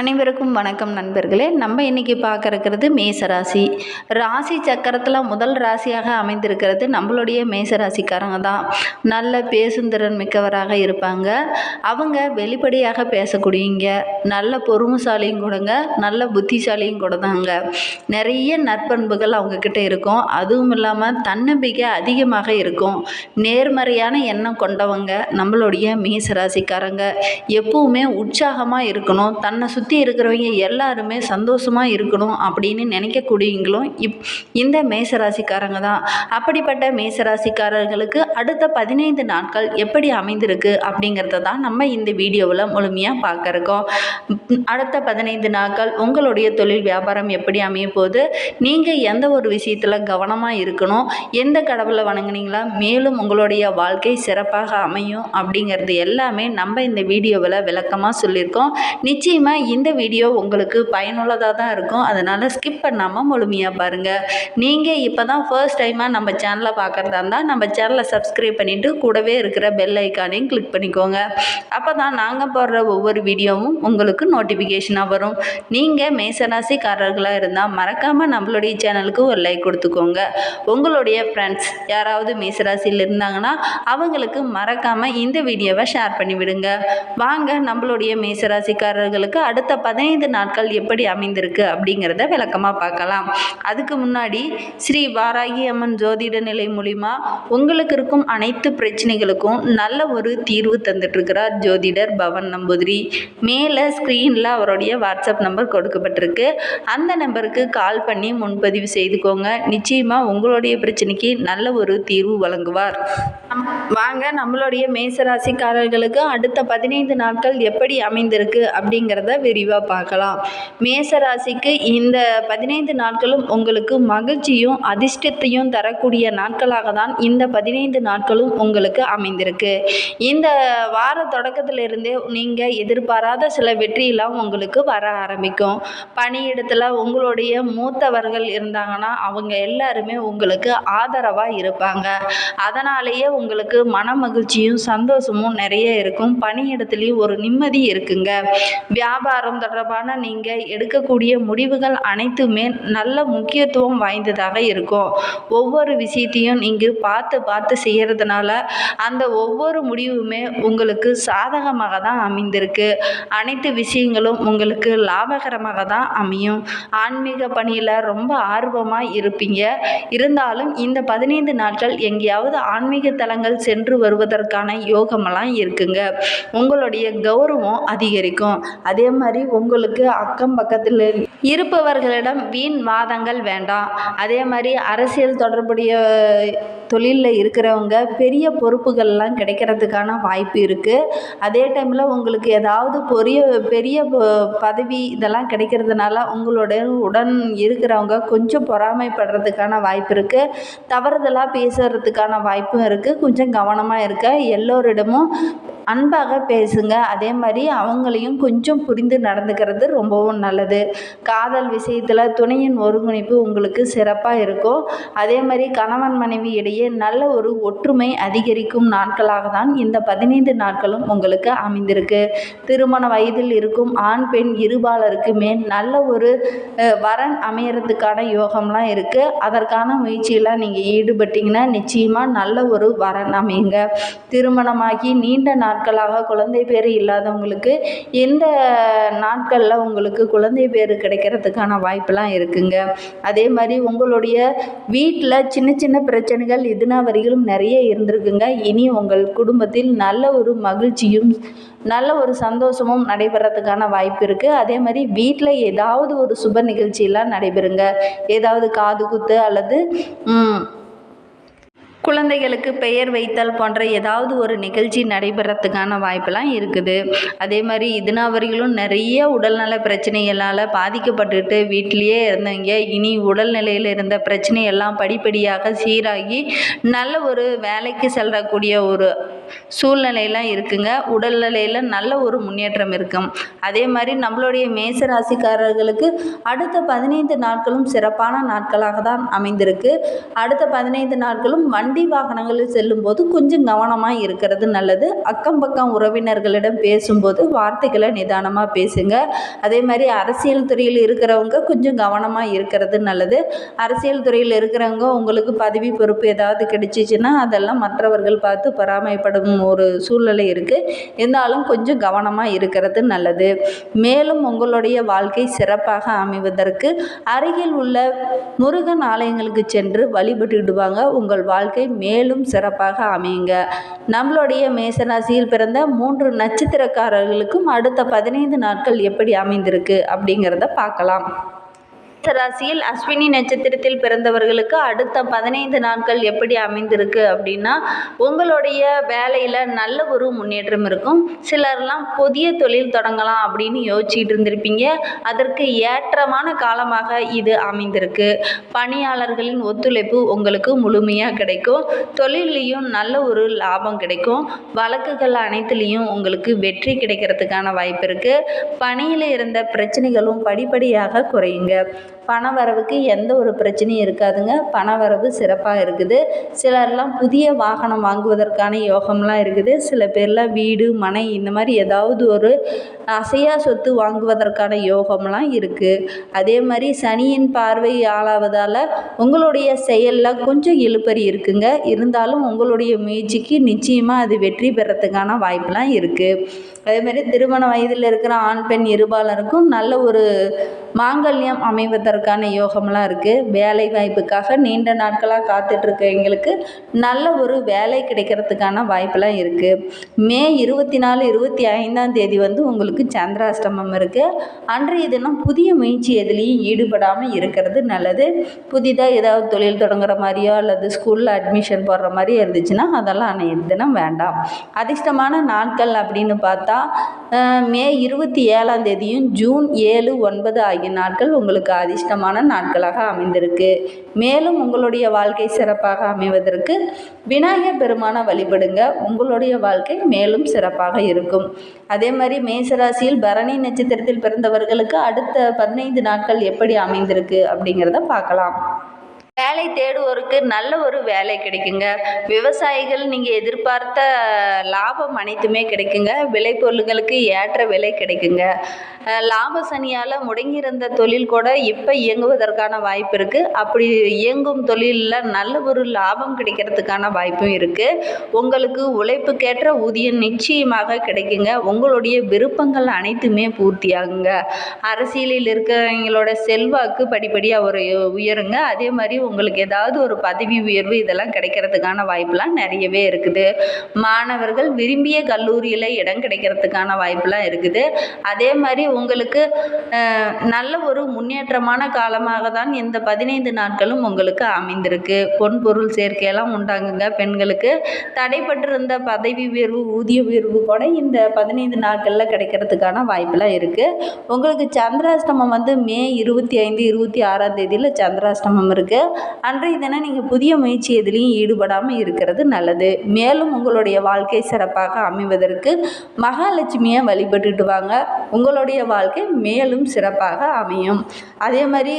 அனைவருக்கும் வணக்கம் நண்பர்களே. நம்ம இன்னைக்கு பார்க்க இருக்கிறது மேசராசி. ராசி சக்கரத்தில் முதல் ராசியாக அமைந்திருக்கிறது நம்மளுடைய மேசராசிக்காரங்க தான். நல்ல பேசுந்திறன் மிக்கவராக இருப்பாங்க. அவங்க வெளிப்படையாக பேசக்கூடியங்க நல்ல பொறுமைசாலியும் கூடங்க நல்ல புத்திசாலியும் கூட தாங்க. நிறைய நற்பண்புகள் அவங்கக்கிட்ட இருக்கும். அதுவும் இல்லாமல் தன்னம்பிக்கை அதிகமாக இருக்கும். நேர்மறையான எண்ணம் கொண்டவங்க நம்மளுடைய மேசராசிக்காரங்க. எப்பவுமே உற்சாகமாக இருக்கணும். தன்னை சுற்றி சுற்றி இருக்கிறவங்க எல்லாருமே சந்தோஷமாக இருக்கணும் அப்படின்னு நினைக்கக்கூடியவங்களும் இப் இந்த மேசராசிக்காரங்க தான். அப்படிப்பட்ட மேசராசிக்காரர்களுக்கு அடுத்த பதினைந்து நாட்கள் எப்படி அமைந்திருக்கு அப்படிங்கிறத தான் நம்ம இந்த வீடியோவில் முழுமையாக பார்க்குறக்கோம் அடுத்த பதினைந்து நாட்கள் உங்களுடைய தொழில் வியாபாரம் எப்படி அமைய போது நீங்கள் எந்த ஒரு விஷயத்தில் கவனமாக இருக்கணும்? எந்த கடவுளை வணங்குனீங்களா? மேலும் உங்களுடைய வாழ்க்கை சிறப்பாக அமையும் அப்படிங்கிறது எல்லாமே நம்ம இந்த வீடியோவில் விளக்கமாக சொல்லியிருக்கோம். நிச்சயமாக இந்த வீடியோ உங்களுக்கு பயனுள்ளதாக தான் இருக்கும். அதனால் ஸ்கிப் பண்ணாமல் முழுமையாக பாருங்கள் நீங்கள் இப்போ தான் ஃபர்ஸ்ட் டைமாக நம்ம சேனலை பார்க்குறதா இருந்தால் நம்ம சேனலை சப்ஸ்கிரைப் பண்ணிவிட்டு கூடவே இருக்கிற பெல் ஐக்கானையும் கிளிக் பண்ணிக்கோங்க. அப்போ தான் நாங்கள் போடுற ஒவ்வொரு வீடியோவும் உங்களுக்கு நோட்டிஃபிகேஷனாக வரும். நீங்கள் மேசராசிக்காரர்களாக இருந்தால் மறக்காமல் நம்மளுடைய சேனலுக்கு ஒரு லைக் கொடுத்துக்கோங்க. உங்களுடைய ஃப்ரெண்ட்ஸ் யாராவது மேசராசியில் இருந்தாங்கன்னா அவங்களுக்கு மறக்காமல் இந்த வீடியோவை ஷேர் பண்ணிவிடுங்க. வாங்க நம்மளுடைய மேசராசிக்காரர்களுக்கு அடுத்த அடுத்த பதினைந்து நாட்கள் எப்படி அமைந்திருக்கு அப்படிங்கிறத விளக்கமாக பார்க்கலாம். அதுக்கு முன்னாடி ஸ்ரீ வாராகி அம்மன் ஜோதிட நிலை மூலிமா உங்களுக்கு இருக்கும் அனைத்து பிரச்சனைகளுக்கும் நல்ல ஒரு தீர்வு தந்துட்டுருக்கிறார் ஜோதிடர் பவன் நம்பூதிரி. மேலே ஸ்க்ரீனில் அவருடைய வாட்ஸ்அப் நம்பர் கொடுக்கப்பட்டிருக்கு. அந்த நம்பருக்கு கால் பண்ணி முன்பதிவு செய்துக்கோங்க. நிச்சயமாக உங்களுடைய பிரச்சனைக்கு நல்ல ஒரு தீர்வு வழங்குவார். வாங்க நம்மளுடைய மேசராசிக்காரர்களுக்கு அடுத்த பதினைந்து நாட்கள் எப்படி அமைந்திருக்கு அப்படிங்கிறத விரிவாக பார்க்கலாம். மேசராசிக்கு இந்த பதினைந்து நாட்களும் உங்களுக்கு மகிழ்ச்சியும் அதிர்ஷ்டத்தையும் தரக்கூடிய நாட்களாக தான் இந்த பதினைந்து நாட்களும் உங்களுக்கு அமைந்திருக்கு. இந்த வார தொடக்கத்திலிருந்தே நீங்கள் எதிர்பாராத சில வெற்றியெல்லாம் உங்களுக்கு வர ஆரம்பிக்கும். பணியிடத்தில் உங்களுடைய மூத்தவர்கள் இருந்தாங்கன்னா அவங்க எல்லாருமே உங்களுக்கு ஆதரவாக இருப்பாங்க. அதனாலேயே உங்களுக்கு மன மகிழ்ச்சியும் சந்தோஷமும் நிறைய இருக்கும். பணியிடத்துலேயும் ஒரு நிம்மதி இருக்குங்க. வியாபாரம் தொடர்பான நீங்கள் எடுக்கக்கூடிய முடிவுகள் அனைத்துமே நல்ல முக்கியத்துவம் வாய்ந்ததாக இருக்கும். ஒவ்வொரு விஷயத்தையும் நீங்கள் பார்த்து பார்த்து செய்கிறதுனால அந்த ஒவ்வொரு முடிவுமே உங்களுக்கு சாதகமாக தான் அமைந்திருக்கு. அனைத்து விஷயங்களும் உங்களுக்கு லாபகரமாக தான் அமையும். ஆன்மீக பணியில் ரொம்ப ஆர்வமாக இருப்பீங்க. இருந்தாலும் இந்த பதினைந்து நாட்கள் எங்கேயாவது ஆன்மீக தலங்கள் சென்று வருவதற்கான யோகமெல்லாம் இருக்குங்க. உங்களுடைய கௌரவம் அதிகரிக்கும். அதே மாதிரி உங்களுக்கு அக்கம் பக்கத்தில் இருப்பவர்களிடம் வீண் வாதங்கள் வேண்டாம். அதே மாதிரி அரசியல் தொடர்புடைய தொழிலில் இருக்கிறவங்க பெரிய பொறுப்புகள்லாம் கிடைக்கிறதுக்கான வாய்ப்பு இருக்குது அதே டைமில் உங்களுக்கு ஏதாவது பெரிய பெரிய பதவி இதெல்லாம் கிடைக்கிறதுனால உங்களோட உடன் இருக்கிறவங்க கொஞ்சம் பொறாமைப்படுறதுக்கான வாய்ப்பு இருக்குது தவறுதலாக பேசுறதுக்கான வாய்ப்பும் இருக்குது கொஞ்சம் கவனமாக இருக்க. எல்லோரிடமும் அன்பாக பேசுங்க. அதே மாதிரி அவங்களையும் கொஞ்சம் புரிந்து நடந்துக்கிறது ரொம்பவும் நல்லது. காதல் விஷயத்தில் துணையின் ஒருங்கிணைப்பு உங்களுக்கு சிறப்பாக இருக்கும். அதே மாதிரி கணவன் மனைவி இடையே நல்ல ஒரு ஒற்றுமை அதிகரிக்கும் நாட்களாக தான் இந்த பதினைந்து நாட்களும் உங்களுக்கு அமைந்திருக்கு. திருமண வயதில் இருக்கும் ஆண் பெண் இருபாலருக்குமே நல்ல ஒரு வரன் அமையறதுக்கான யோகம்லாம் இருக்குது அதற்கான முயற்சியெல்லாம் நீங்கள் ஈடுபட்டீங்கன்னா நிச்சயமாக நல்ல ஒரு வரன் அமையுங்க. திருமணமாகி நீண்ட நாட்களாக குழந்தை பேர் இல்லாதவங்களுக்கு எந்த நாட்களில் உங்களுக்கு குழந்தை பேர் கிடைக்கிறதுக்கான வாய்ப்பெல்லாம் இருக்குங்க. அதே மாதிரி உங்களுடைய வீட்டில் சின்ன சின்ன பிரச்சனைகள் இதுனா வரையிலும் நிறைய இருந்திருக்குங்க. இனி உங்கள் குடும்பத்தில் நல்ல ஒரு மகிழ்ச்சியும் நல்ல ஒரு சந்தோஷமும் நடைபெறத்துக்கான வாய்ப்பு இருக்குது அதே மாதிரி வீட்டில் ஏதாவது ஒரு சுப நிகழ்ச்சியெல்லாம் நடைபெறுங்க. ஏதாவது காது குத்து அல்லது குழந்தைகளுக்கு பெயர் வைத்தல் போன்ற ஏதாவது ஒரு நிகழ்ச்சி நடைபெறத்துக்கான வாய்ப்பெல்லாம் இருக்குது. அதே மாதிரி இதுனா வரையிலும் நிறைய உடல்நல பிரச்சனைகளால் பாதிக்கப்பட்டுட்டு வீட்டிலையே இருந்தவங்க இனி உடல்நிலையில் இருந்த பிரச்சனையெல்லாம் படிப்படியாக சீராகி நல்ல ஒரு வேலைக்கு செல்லக்கூடிய ஒரு சூழ்நிலையெல்லாம் இருக்குங்க. உடல்நிலையில் நல்ல ஒரு முன்னேற்றம் இருக்கும். அதே மாதிரி நம்மளுடைய மேச ராசிக்காரர்களுக்கு அடுத்த பதினைந்து நாட்களும் சிறப்பான நாட்களாக தான் அமைந்திருக்கு. அடுத்த பதினைந்து நாட்களும் வண்டி வாகனங்களில் செல்லும்போது கொஞ்சம் கவனமாக இருக்கிறது நல்லது. அக்கம் பக்கம் உறவினர்களிடம் பேசும்போது வார்த்தைகளை நிதானமாக பேசுங்க. அதே மாதிரி அரசியல் துறையில் இருக்கிறவங்க கொஞ்சம் கவனமாக இருக்கிறது நல்லது. அரசியல் துறையில் இருக்கிறவங்க உங்களுக்கு பதவி பொறுப்பு ஏதாவது கிடைச்சிச்சின்னா அதெல்லாம் மற்றவர்கள் பார்த்து பராமரிப்படும் ஒரு சூழ்நிலை இருக்குது இருந்தாலும் கொஞ்சம் கவனமாக இருக்கிறது நல்லது. மேலும் உங்களுடைய வாழ்க்கை சிறப்பாக அமைவதற்கு அருகில் உள்ள முருகன் ஆலயங்களுக்கு சென்று வழிபட்டுடுவாங்க உங்கள் வாழ்க்கை மேலும் சிறப்பாக அமையுங்க. நம்மளுடைய மேசராசியில் பிறந்த மூன்று நட்சத்திரக்காரர்களுக்கும் அடுத்த பதினைந்து நாட்கள் எப்படி அமைந்திருக்கு அப்படிங்கிறத பார்க்கலாம். ராசியில் அஸ்வினி நட்சத்திரத்தில் பிறந்தவர்களுக்கு அடுத்த பதினைந்து நாட்கள் எப்படி அமைந்திருக்கு அப்படின்னா உங்களுடைய வேலையில் நல்ல ஒரு முன்னேற்றம் இருக்கும். சிலர்லாம் புதிய தொழில் தொடங்கலாம் அப்படின்னு யோசிச்சுட்டு இருந்திருப்பீங்க. அதற்கு ஏற்றமான காலமாக இது அமைந்திருக்கு. பணியாளர்களின் ஒத்துழைப்பு உங்களுக்கு முழுமையாக கிடைக்கும். தொழிலையும் நல்ல ஒரு லாபம் கிடைக்கும். வழக்குகள் அனைத்துலேயும் உங்களுக்கு வெற்றி கிடைக்கிறதுக்கான வாய்ப்பு இருக்குது பணியில் இருந்த பிரச்சனைகளும் படிப்படியாக குறையுங்க. பண வரவுக்கு எந்த ஒரு பிரச்சனையும் இருக்காதுங்க. பண வரவு சிறப்பாக இருக்குது. சிலர்லாம் புதிய வாகனம் வாங்குவதற்கான யோகம்லாம் இருக்குது. சில பேர்லாம் வீடு மனை இந்த மாதிரி ஏதாவது ஒரு அசையா சொத்து வாங்குவதற்கான யோகம்லாம் இருக்குது அதே மாதிரி சனியின் பார்வை ஆளாவதால் உங்களுடைய செயலில் கொஞ்சம் இழுப்பறி இருக்குங்க. இருந்தாலும் உங்களுடைய முயற்சிக்கு நிச்சயமாக அது வெற்றி பெறத்துக்கான வாய்ப்பெலாம் இருக்குது அதே மாதிரி திருமண வயதில் இருக்கிற ஆண் பெண் இருபாலருக்கும் நல்ல ஒரு மாங்கல்யம் அமைவதற்கு அமைவதற்கான யோகம்லாம் இருக்குது வேலை வாய்ப்புக்காக நீண்ட நாட்களாக காத்துட்ருக்கவங்களுக்கு நல்ல ஒரு வேலை கிடைக்கிறதுக்கான வாய்ப்பெல்லாம் இருக்குது மே இருபத்தி நாலு இருபத்தி ஐந்தாம் தேதி வந்து உங்களுக்கு சந்திராஷ்டமம் இருக்குது அன்றைய தினம் புதிய முயற்சி எதுலேயும் ஈடுபடாமல் இருக்கிறது நல்லது. புதிதாக ஏதாவது தொழில் தொடங்குற மாதிரியோ அல்லது ஸ்கூலில் அட்மிஷன் போடுற மாதிரி இருந்துச்சுன்னா அதெல்லாம் அன்றைய தினம் வேண்டாம். அதிர்ஷ்டமான நாட்கள் அப்படின்னு பார்த்தா மே இருபத்தி ஏழாம் தேதியும் ஜூன் ஏழு ஒன்பது ஆகிய நாட்கள் உங்களுக்கு அதிர்ஷ்டமான நாட்களாக அமைந்திருக்கு. மேலும் உங்களுடைய வாழ்க்கை சிறப்பாக அமைவதற்கு விநாயகர் பெருமானை வழிபடுங்க. உங்களுடைய வாழ்க்கை மேலும் சிறப்பாக இருக்கும். அதே மாதிரி மேசராசியில் பரணி நட்சத்திரத்தில் பிறந்தவர்களுக்கு அடுத்த பதினைந்து நாட்கள் எப்படி அமைந்திருக்கு அப்படிங்கிறத பார்க்கலாம். வேலை தேடுவோருக்கு நல்ல ஒரு வேலை கிடைக்குங்க. விவசாயிகள் நீங்கள் எதிர்பார்த்த லாபம் அனைத்துமே கிடைக்குங்க. விளைபொருள்களுக்கு ஏற்ற விலை கிடைக்குங்க. லாப சனியால் முடங்கியிருந்த தொழில் கூட இப்போ இயங்குவதற்கான வாய்ப்பு இருக்குது அப்படி இயங்கும் தொழிலில் நல்ல ஒரு லாபம் கிடைக்கிறதுக்கான வாய்ப்பும் இருக்குது உங்களுக்கு உழைப்புக்கேற்ற ஊதியம் நிச்சயமாக கிடைக்குங்க. உங்களுடைய விருப்பங்கள் அனைத்துமே பூர்த்தியாகுங்க. அரசியலில் இருக்கிறவங்களோட செல்வாக்கு படிப்படியாக ஒரு உயருங்க. அதே மாதிரி உங்களுக்கு ஏதாவது ஒரு பதவி உயர்வு இதெல்லாம் கிடைக்கிறதுக்கான வாய்ப்பெலாம் நிறையவே இருக்குது. மாணவர்கள் விரும்பிய கல்லூரியில் இடம் கிடைக்கிறதுக்கான வாய்ப்பெலாம் இருக்குது. அதே மாதிரி உங்களுக்கு நல்ல ஒரு முன்னேற்றமான காலமாக தான் இந்த பதினைந்து நாட்களும் உங்களுக்கு அமைந்திருக்கு. பொன் பொருள் சேர்க்கையெல்லாம் உண்டாங்குங்க பெண்களுக்கு தடைப்பட்டிருந்த பதவி உயர்வு ஊதிய உயர்வு கூட இந்த பதினைந்து நாட்களில் கிடைக்கிறதுக்கான வாய்ப்பெலாம் இருக்குது உங்களுக்கு சந்திராஷ்டமம் வந்து மே இருபத்தி ஐந்து இருபத்தி ஆறாம் தேதியில் சந்திராஷ்டமம் இருக்குது அன்றைய தினம் நீங்கள் புதிய முயற்சி எதுலேயும் ஈடுபடாமல் இருக்கிறது நல்லது. மேலும் உங்களுடைய வாழ்க்கை சிறப்பாக அமைவதற்கு மகாலட்சுமியை வழிபட்டுட்டு வாங்க. உங்களுடைய வாழ்க்கை மேலும் சிறப்பாக அமையும். அதே மாதிரி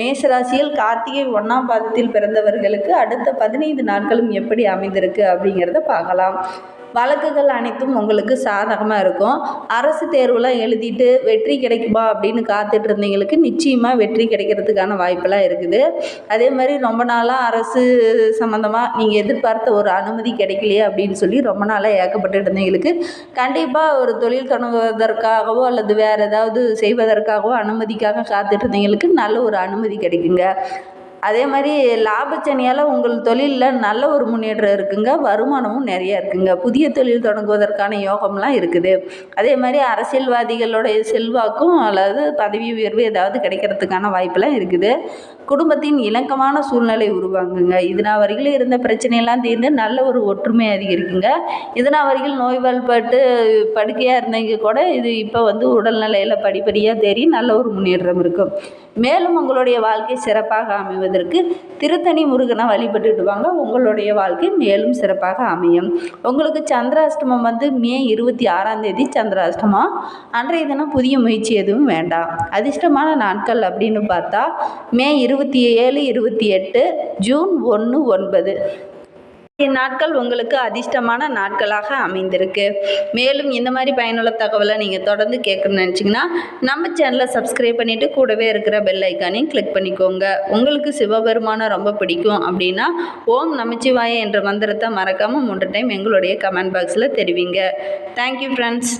மேசராசியில் கார்த்திகை ஒன்றாம் பாதத்தில் பிறந்தவர்களுக்கு அடுத்த பதினைந்து நாட்களும் எப்படி அமைந்திருக்கு அப்படிங்கிறத பார்க்கலாம். வழக்குகள் அனைத்தும் உங்களுக்கு சாதகமாக இருக்கும். அரசு தேர்வுலாம் எழுதிட்டு வெற்றி கிடைக்குமா அப்படின்னு காத்துட்டு இருந்தவங்களுக்கு நிச்சயமாக வெற்றி கிடைக்கிறதுக்கான வாய்ப்பெல்லாம் இருக்குது. அதே மாதிரி ரொம்ப நாளாக அரசு சம்மந்தமாக நீங்கள் எதிர்பார்த்த ஒரு அனுமதி கிடைக்கலையே அப்படின்னு சொல்லி ரொம்ப நாளாக ஏக்கப்பட்டு இருந்தவங்களுக்கு கண்டிப்பாக ஒரு தொழில் தொடங்குவதற்காகவோ அல்லது வேறு ஏதாவது செய்வதற்காகவோ அனுமதிக்காக காத்துட்டு இருந்தவங்களுக்கு நல்ல ஒரு அனுமதி கிடைக்குங்க. அதே மாதிரி லாபச்சனியால் உங்கள் தொழிலில் நல்ல ஒரு முன்னேற்றம் இருக்குங்க வருமானமும் நிறைய இருக்குங்க. புதிய தொழில் தொடங்குவதற்கான யோகம்லாம் இருக்குது. அதே மாதிரி அரசியல்வாதிகளுடைய செல்வாக்கும் அல்லது பதவி உயர்வு ஏதாவது கிடைக்கிறதுக்கான வாய்ப்பெல்லாம் இருக்குது. குடும்பத்தின் இணக்கமான சூழ்நிலை உருவாங்குங்க இதனால் வரையிலும் இருந்த பிரச்சனையெல்லாம் தீர்ந்து நல்ல ஒரு ஒற்றுமை அதிகரிக்குங்க. இதனால் வரையில் நோய்வாழ்பட்டு படுக்கையாக இருந்தவங்க கூட இது இப்போ வந்து உடல்நிலையில் படிப்படியாக தேறி நல்ல ஒரு முன்னேற்றம் இருக்கும். மேலும் உங்களுடைய வாழ்க்கை சிறப்பாக அமைவதற்கு திருத்தணி முருகனை வழிபட்டுட்டு வாங்க. உங்களுடைய வாழ்க்கை மேலும் சிறப்பாக அமையும். உங்களுக்கு சந்திராஷ்டமம் வந்து மே இருபத்தி ஆறாம் தேதி சந்திராஷ்டமம் அன்றைய தினம் புதிய முயற்சி எதுவும் வேண்டாம். அதிர்ஷ்டமான நாட்கள் அப்படின்னு பார்த்தா மே இருபத்தி ஏழு இருபத்தி எட்டு ஜூன் ஒன்று ஒன்பது. இந்நாட்கள் உங்களுக்கு அதிர்ஷ்டமான நாட்களாக அமைந்திருக்கு. மேலும் இந்த மாதிரி பயனுள்ள தகவலை நீங்கள் தொடர்ந்து கேட்கணும்னு நினச்சிங்கன்னா நம்ம சேனலை சப்ஸ்கிரைப் பண்ணிவிட்டு கூடவே இருக்கிற பெல் ஐக்கானையும் கிளிக் பண்ணிக்கோங்க. உங்களுக்கு சிவபெருமானை ரொம்ப பிடிக்கும் அப்படின்னா ஓம் நமச்சிவாய என்ற மந்திரத்தை மறக்காமல் மூன்று டைம் எங்களுடைய கமெண்ட் பாக்ஸில் தெரிவிங்க. Thank you friends